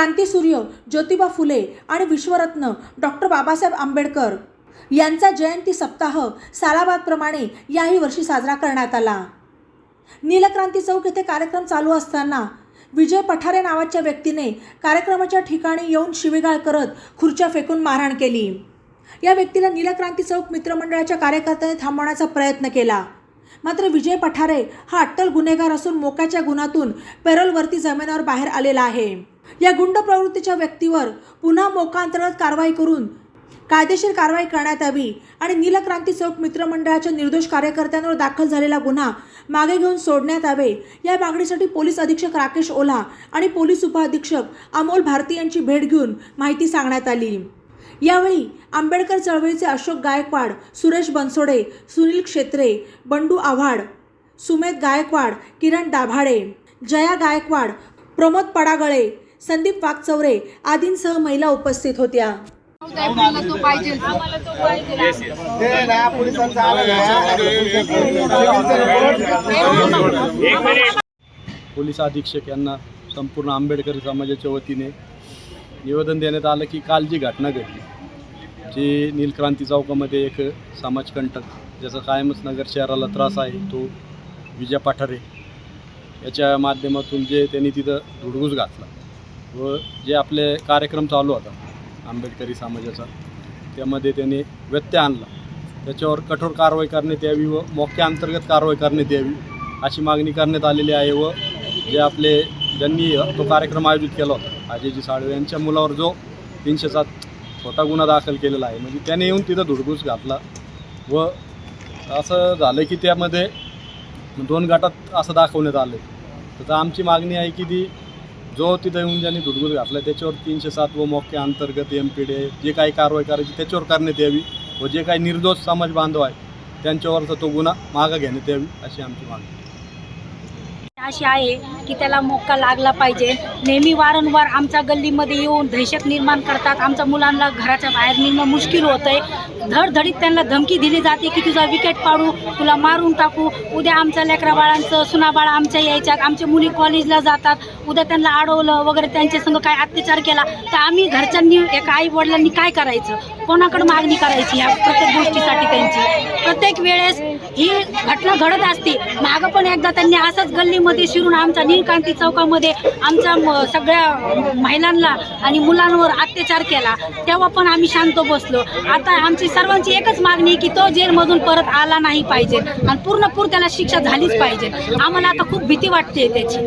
क्रांतीसूर्य ज्योतिबा फुले आणि विश्वरत्न डॉक्टर बाबासाहेब आंबेडकर यांचा जयंती सप्ताह सालाबादप्रमाणे याही वर्षी साजरा करण्यात आला. नीलक्रांती चौक येथे कार्यक्रम चालू असताना विजय पठारे नावाच्या व्यक्तीने कार्यक्रमाच्या ठिकाणी येऊन शिवीगाळ करत खुर्च्या फेकून मारहाण केली. या व्यक्तीला नीलक्रांती चौक मित्रमंडळाच्या कार्यकर्त्यांनी थांबवण्याचा प्रयत्न केला. मात्र विजय पठारे हा अट्टल गुन्हेगार असून मोक्याच्या गुन्ह्यातून पेरोलवरती जमिनावर बाहेर आलेला आहे. या गुंड प्रवृत्तीच्या व्यक्तीवर पुन्हा मोका अंतर्गत कारवाई करून कायदेशीर कारवाई करण्यात यावी आणि नीलक्रांती चौक मित्रमंडळाच्या निर्दोष कार्यकर्त्यांवर दाखल झालेला गुन्हा मागे घेऊन सोडण्यात यावे या मागणीसाठी पोलीस अधीक्षक राकेश ओला आणि पोलीस उपअधीक्षक अमोल भारती यांची भेट घेऊन माहिती सांगण्यात आली. यावेळी आंबेडकर चळवळीचे अशोक गायकवाड सुरेश बनसोडे सुनील क्षेत्रे बंडू आव्हाड सुमेध गायकवाड किरण दाभाडे जया गायकवाड प्रमोद पडागळे संदीप वागचौरे आदींसह महिला उपस्थित होत्या. तो पाहिजे. पोलीस अधीक्षक यांना संपूर्ण आंबेडकरी समाजाच्या वतीने निवेदन देण्यात आलं की काल जी घटना घडली जी नीलक्रांती चौकामध्ये एक समाजकंटक ज्याचा कायमच नगर शहराला त्रास आहे तो विजय पाठारे याच्या माध्यमातून जे त्यांनी तिथं धुडगूस घातला व जे आपले कार्यक्रम चालू होता आंबेडकरी समाजाचा त्यामध्ये त्यांनी व्यत्यय आणला. त्याच्यावर कठोर कारवाई करण्यात यावी व मोक्या अंतर्गत कारवाई करण्यात यावी अशी मागणी करण्यात आलेली आहे व जे आपले ज्यांनी तो कार्यक्रम आयोजित केला होता. अजयजी साळवे यांच्या मुलावर जो तीनशे सात छोटा गुन्हा दाखल केलेला आहे म्हणजे त्याने येऊन तिथं धुडगूस घातला व असं झालं की त्यामध्ये दोन गटात असं दाखवण्यात आलं. तर आमची मागणी आहे की ती जो तिथं येऊन ज्यांनी धुडगूस घातला त्याच्यावर तीनशे सात व मोक्या अंतर्गत एम पी डे जे काही कारवाई करायची त्याच्यावर करण्यात यावी व जे काही निर्दोष समाज बांधव आहे त्यांच्यावरचा तो गुन्हा मागं घेण्यात यावी अशी आमची मागणी अशी आहे की त्याला मोक्का लागला पाहिजे. नेहमी वारंवार आमच्या गल्लीमध्ये येऊन दहशत निर्माण करतात. आमच्या मुलांना घराच्या बाहेर निघणं मुश्किल होतंय. धडधडीत त्यांना धमकी दिली जाते की तुझा विकेट पाडू तुला मारून टाकू. उद्या आमच्या लेकरा बाळांचं सुनाबाळा आमच्या यायच्या आमच्या मुली कॉलेजला जातात. उद्या त्यांना अडवलं वगैरे त्यांच्या संग काय अत्याचार केला. तर आम्ही घरच्यांनी एका आई वडिलांनी काय करायचं? कोणाकडे मागणी करायची ह्या प्रत्येक गोष्टीसाठी त्यांची? प्रत्येक वेळेस ही घटना घडत असते. मागं पण एकदा त्यांनी असंच गल्लीमध्ये शिरून आमच्या नीलकांती चौकामध्ये आमच्या म- सगळ्या महिलांना आणि मुलांवर अत्याचार केला. तेव्हा पण आम्ही शांत बसलो. आता आमची सर्वांची एकच मागणी की तो जेलमधून परत आला नाही पाहिजे. आणि पूर्णपूर त्याला शिक्षा झालीच पाहिजे. आम्हाला आता खूप भीती वाटते त्याची.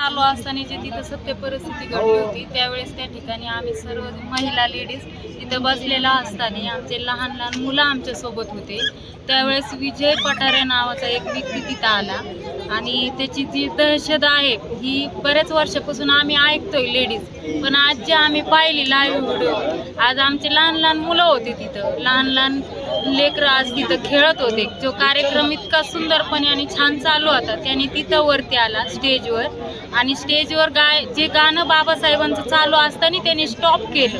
चालू असताना जे तिथं सत्य परिस्थिती घडली होती त्यावेळेस त्या ठिकाणी आम्ही सर्व महिला लेडीज तिथं बसलेला असताना आमचे लहान लहान मुलं आमच्यासोबत होते. त्यावेळेस विजय पठारे नावाचा एक व्यक्ती तिथं आला आणि त्याची जी दहशत आहे ही बऱ्याच वर्षापासून आम्ही ऐकतोय लेडीज पण आज जे आम्ही पाहिली लाईव्ह व्हिडिओ आज आमचे लहान लहान मुलं होते तिथं. लहान लहान लेकरं आज तिथं खेळत होते. जो कार्यक्रम इतका सुंदरपणे आणि छान चालू होता त्याने तिथं वरती आला स्टेजवर आणि स्टेजवर गाय जे गाणं बाबासाहेबांचं चालू असताना त्यांनी स्टॉप केलं.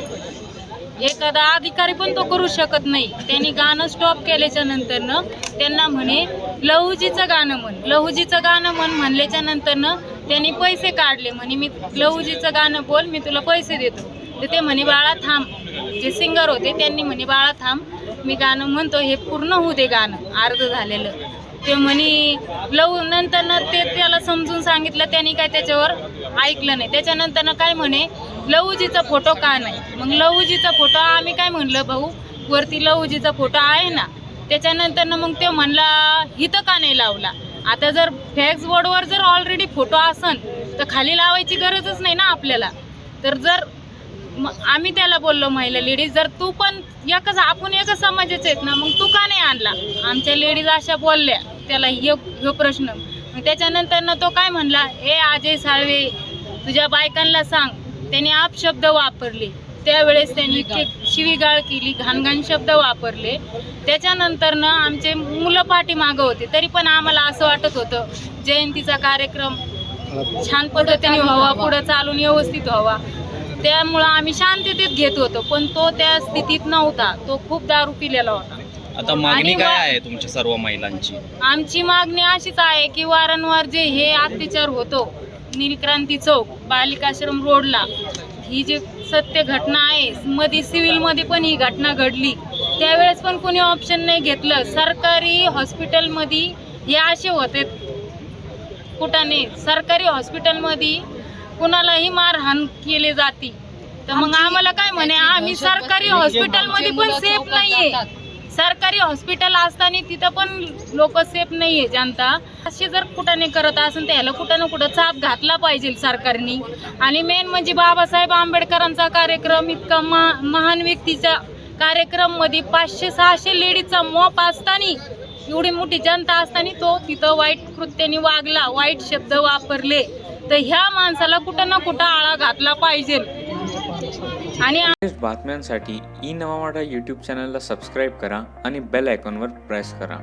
एखादा अधिकारी पण तो करू शकत नाही. त्यांनी गाणं स्टॉप केल्याच्या नंतरनं त्यांना म्हणे लहुजीचं गाणं म्हण. लहुजीचं गाणं म्हण म्हणल्याच्या नंतरनं त्यांनी पैसे काढले. म्हणे मी लहुजीचं गाणं बोल मी तुला पैसे देतो. तर ते म्हणे बाळा थांब. जे सिंगर होते त्यांनी म्हणे बाळा थांब. मी गाणं म्हणतो हे पूर्ण होऊ दे गाणं. अर्ध झालेलं. ते म्हणे लव नंतरनं ते त्याला समजून सांगितलं त्यांनी काय त्याच्यावर ऐकलं नाही. त्याच्यानंतरनं काय म्हणे लवूजीचा फोटो का नाही? मग लवूजीचा फोटो आम्ही काय म्हणलं भाऊ वरती लवूजीचा फोटो आहे ना. त्याच्यानंतरनं मग ते म्हणला हिथं का नाही लावला? आता जर फॅक्स बोर्डवर जर ऑलरेडी फोटो असन तर खाली लावायची गरजच नाही ना आपल्याला. तर जर म- आम्ही त्याला बोललो महिला लेडीज जर तू पण एकच आपण एकच समाजाचे आहेत ना मग तू का नाही आणला? आमच्या लेडीज अशा बोलल्या त्याला ह्यो प्रश्न. मग त्याच्यानंतर तो काय म्हणला ए अजय साळवे तुझ्या बायकांना सांग. त्याने आप शब्द वापरले. त्यावेळेस त्यांनी शिवीगाळ. केली घाणघाण शब्द वापरले. त्याच्यानंतरनं आमचे मुलं पाठीमागं होते तरी पण आम्हाला असं वाटत होतं जयंतीचा कार्यक्रम छान पद्धतीने व्हावा पुढे चालून व्यवस्थित व्हावा. त्यामुळं आम्ही शांततेत घेत होतो पण तो त्या स्थितीत नव्हता. तो खूप दारू पिलेला होता. आता मागणी आणि काय वा- आहे तुमच्या सर्व महिलांची? आमची मागणी अशीच आहे की वारंवार जे हे अत्याचार होतो नीलक्रांती चौक बालिकाश्रम रोडला ही जी सत्य घटना आहे मध्ये सिव्हिलमध्ये पण ही घटना घडली. त्यावेळेस पण कोणी ऑप्शन नाही घेतलं. सरकारी हॉस्पिटलमध्ये हे असे होते. कुठाने सरकारी हॉस्पिटलमध्ये कुणालाही मारहाण केले जाते. तर मग आम्हाला काय म्हणे आम्ही सरकारी हॉस्पिटलमध्ये पण सेफ नाहीये. सरकारी हॉस्पिटल असताना तिथं पण लोक सेफ नाहीये जनता. असे जर कुठाने करत असेल तर ह्याला कुठं ना कुठं चाप घातला पाहिजे सरकारने. आणि मेन म्हणजे बाबासाहेब आंबेडकरांचा कार्यक्रम इतका मा महान व्यक्तीचा कार्यक्रममध्ये पाचशे सहाशे लेडीजचा मॉप असताना एवढी मोठी जनता असताना तो तिथं वाईट कृत्याने वागला वाईट शब्द वापरले. तर ह्या माणसाला कुठं ना कुठं आळा घातला पाहिजे. आणि बातम्यांसाठी ई नवा मराठा यूट्यूब चॅनलला सबस्क्राईब करा आणि बेल आयकॉनवर प्रेस करा.